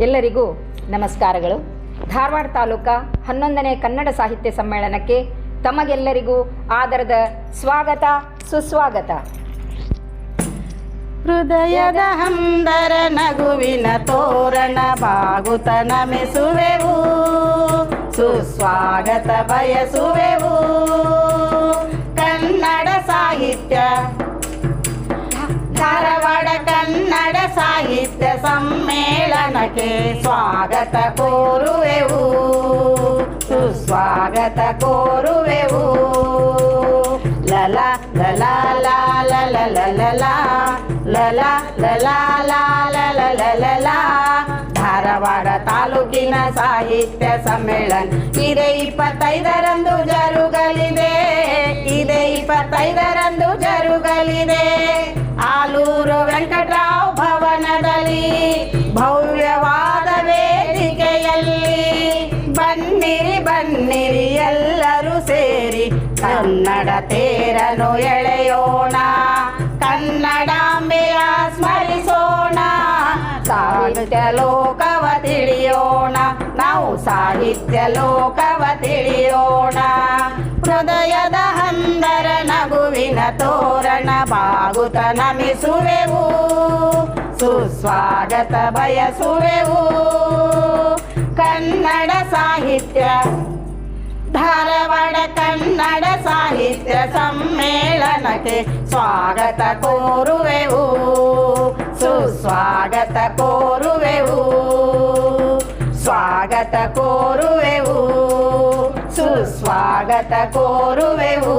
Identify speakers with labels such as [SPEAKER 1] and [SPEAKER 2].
[SPEAKER 1] ಎಲ್ಲರಿಗೂ ನಮಸ್ಕಾರಗಳು. ಧಾರವಾಡ ತಾಲೂಕಾ ಹನ್ನೊಂದನೇ ಕನ್ನಡ ಸಾಹಿತ್ಯ ಸಮ್ಮೇಳನಕ್ಕೆ ತಮಗೆಲ್ಲರಿಗೂ ಆದರದ ಸ್ವಾಗತ, ಸುಸ್ವಾಗತ.
[SPEAKER 2] ಹೃದಯದ ಹಂದರ ನಗುವಿನ ತೋರಣ ಬಾಗುತ ನಮಿಸುವೆವು ಸುಸ್ವಾಗತ ಬಯಸುವೆವು. ಸಮ್ಮೇಳನಕ್ಕೆ ಸ್ವಾಗತ ಕೋರುವೆವು ಸುಸ್ವಾಗತ ಕೋರುವೆವು ಲಲ ಲಲ ಲಾಲ ಲಲ ಲಲ ಲಲ ಲಲ ಲಾಲ ಲಲ ಲಲ ಧಾರವಾಡ ತಾಲೂಕಿನ ಸಾಹಿತ್ಯ ಸಮ್ಮೇಳನ ಇದೇ ಇಪ್ಪತ್ತೈದರಂದು ಜರುಗಲಿದೆ ಇದೇ ಇಪ್ಪತ್ತೈದರಂದು ಜರುಗಲಿದೆ ಆಲೂರು ವೆಂಕಟರಾವ್ ಬನ್ನಿರಿ ಬನ್ನಿರಿ, ಎಲ್ಲರೂ ಸೇರಿ. ಕನ್ನಡ ತೇರನು ಎಳೆಯೋಣ. ಕನ್ನಡಾಂಬೆಯ ಸ್ಮರಿಸೋಣ. ಸಾಹಿತ್ಯ ಲೋಕವ ತಿಳಿಯೋಣ. ನಾವು ಸಾಹಿತ್ಯ ಲೋಕವ ತಿಳಿಯೋಣ. ಹೃದಯದ ಹಂದರ ನಗುವಿನ ತೋರಣ. ಬಾಗುತ ನಮಿಸುವೆವು. ಸುಸ್ವಾಗತ ಬಯಸುವೆವು. ಕನ್ನಡ ಸಾಹಿತ್ಯ ಧಾರವಾಡ ಕನ್ನಡ ಸಾಹಿತ್ಯ ಸಮ್ಮೇಳನಕ್ಕೆ ಸ್ವಾಗತ ಕೋರುವೆವು ಸುಸ್ವಾಗತ ಕೋರುವೆವು ಸ್ವಾಗತ ಕೋರುವೆವು ಸುಸ್ವಾಗತ ಕೋರುವೆವು